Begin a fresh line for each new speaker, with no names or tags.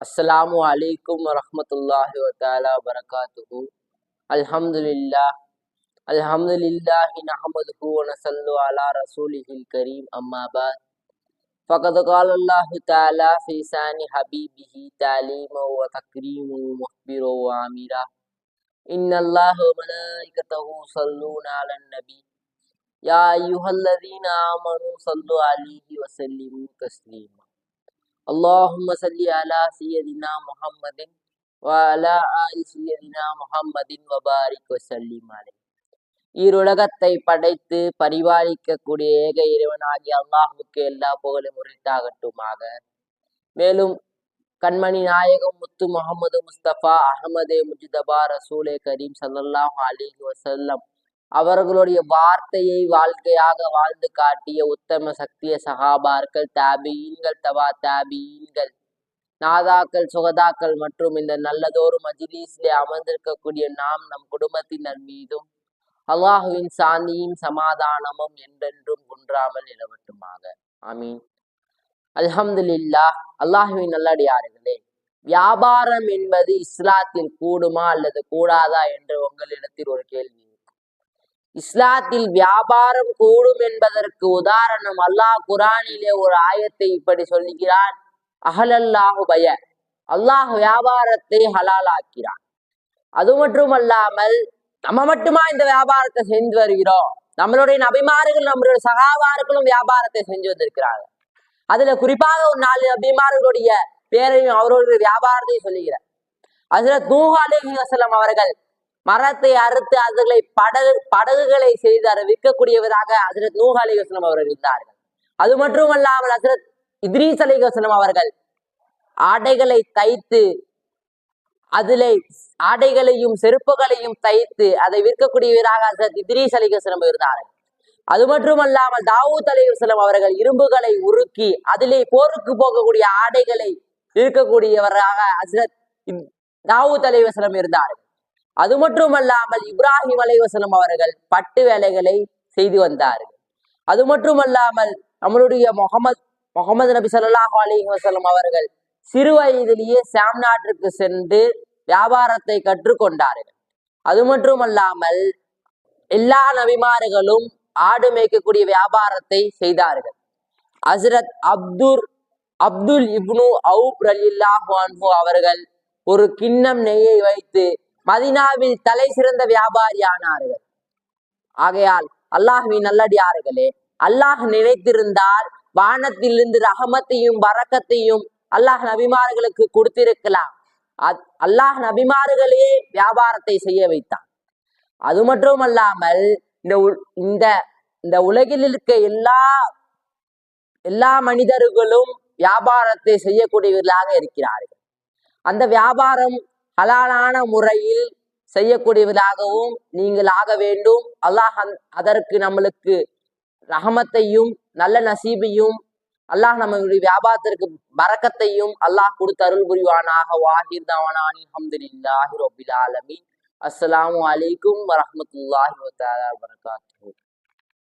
السلام علیکم ورحمۃ اللہ تعالی وبرکاتہ۔ الحمد للہ الحمد للہ علی رسول الکریم، اما بعد۔ فقد قال اللہ تعالی فی ثان حبیبہ تعلیم و تکریم و مخبر و عامرہ۔ ان اللہ و ملائکتہ صلون علی النبی۔ یا ایوہ الذین آمنوا صلو علیہ وسلموا تسلیما۔ அல்லாஹும் சல்லி அலா சையதினா முஹம்மதின் வாலா ஆலி சையதினா முஹம்மதின் வபாரிக் வசல்லிம் அலை ஈருலகத்தை படைத்து பரிபாலிக்கக்கூடிய ஏக இறைவனாகிய அல்லாஹுக்கு எல்லா புகழும் உரித்தாகட்டுமாக. மேலும் கண்மணி நாயகம் முத்து முகமது முஸ்தபா அகமது முஜிதபா ரசூலே கரீம் சல்லாஹ் அலி வசல்லம் அவர்களுடைய வார்த்தையை வாழ்க்கையாக வாழ்ந்து காட்டிய உத்தம சக்திய சகாபார்கள் தாபியீன்கள் தவா தாபியீன்கள். நாதாக்கள் சுகதாக்கள் மற்றும் இந்த நல்லதொரு மஜிலீஸிலே அமர்ந்திருக்கக்கூடிய நாம் நம் குடும்பத்தினர் மீதும் அல்லாஹுவின் சாந்தியும் சமாதானமும் என்றென்றும் குன்றாமல் நிலவட்டுமாக. ஆமீன். அல்ஹம்துல்லா அல்லாஹுவின் நல்லடியார்களே வியாபாரம் என்பது இஸ்லாத்தில் கூடுமா அல்லது கூடாதா என்று உங்களிடத்தில் ஒரு கேள்வி. இஸ்லாத்தில் வியாபாரம் கூடும் என்பதற்கு உதாரணம் அல்லாஹ் குரானிலே ஒரு ஆயத்தை இப்படி சொல்லுகிறான். அகலல்லாஹு பய. அல்லாஹ் வியாபாரத்தை ஹலாலாக்கிறான். அது மட்டும் அல்லாமல் நம்ம மட்டுமா இந்த வியாபாரத்தை செஞ்சு வருகிறோம்? நம்மளுடைய நபிமார்கள் நம்மளுடைய சகாபார்களும் வியாபாரத்தை செஞ்சு வந்திருக்கிறாங்க. அதுல குறிப்பாக ஒரு நாலு நபிமார்களுடைய பேரையும் அவர்களுடைய வியாபாரத்தையும் சொல்லுகிறார். அதுல நூஹ் அலைஹி அவர்கள் மரத்தை அறுத்து அதுகளை படகு படகுகளை செய்து அதை விற்கக்கூடியவராக ஹசரத் நூஹ் அலைஹி அவர்கள் இருந்தார்கள். அது மட்டுமல்லாமல் ஹசரத் இத்ரீஸ் அலைஹி அவர்கள் ஆடைகளை தைத்து அதிலே ஆடைகளையும் செருப்புகளையும் தைத்து அதை விற்கக்கூடியவராக ஹசரத் இத்ரீஸ் அலைஹி இருந்தார்கள். அது மட்டுமல்லாமல் தாவூத் அலைஹிஸ்லாம் அவர்கள் இரும்புகளை உருக்கி அதிலே போருக்கு போகக்கூடிய ஆடைகளை இருக்கக்கூடியவராக ஹசரத் இப்- தாவூத் அலைவசலம் இருந்தார்கள். அது மட்டுமல்லாமல் இப்ராஹிம் அலைவசலம் அவர்கள் பட்டு வேலைகளை செய்து வந்தார்கள். அது மட்டுமல்லாமல் நம்மளுடைய முகமது முகமது நபி சொல்லாஹு அலைஹி அவர்கள் சிறு வயதிலேயே சாம் நாட்டிற்கு சென்று வியாபாரத்தை கற்றுக்கொண்டார்கள். அது மட்டுமல்லாமல் எல்லா நபிமார்களும் ஆடு மேய்க்கக்கூடிய வியாபாரத்தை செய்தார்கள். ஹசரத் அப்துர் அப்துல் இப்னு அவுப் ரலில்லாஹு அவர்கள் ஒரு கிண்ணம் நெய்யை வைத்து மதினாவில் தலை சிறந்த வியாபாரி ஆனார்கள் ஆகையால் அல்லாஹுவின் நல்லடியார்களே அல்லாஹ் நினைத்திருந்தால் வானத்திலிருந்து ரகமத்தையும் வரக்கத்தையும் அல்லாஹ் நபிமார்களுக்கு கொடுத்திருக்கலாம். அல்லாஹ் நபிமார்களையே வியாபாரத்தை செய்ய வைத்தான். அது மட்டும் அல்லாமல் இந்த இந்த இந்த உலகில் இருக்க எல்லா எல்லா மனிதர்களும் வியாபாரத்தை செய்யக்கூடியவர்களாக இருக்கிறார்கள். அந்த வியாபாரம் ஹலாலான முறையில் செய்யக்கூடியவர்களாகவும் நீங்கள் ஆக வேண்டும். அல்லாஹ் அதற்கு நம்மளுக்கு ரஹமத்தையும் நல்ல நசீபையும் அல்லாஹ் நம்மளுடைய வியாபாரத்திற்கு பறக்கத்தையும் அல்லாஹ் கொடுத்து அருள் புரிவானாக. வாஹிர் தவனானி அஹமதுல்லாஹி ரபில் ஆலமீன். அஸ்ஸலாமு அலைக்கும் வரஹ்மத்துல்லாஹி வதஆலா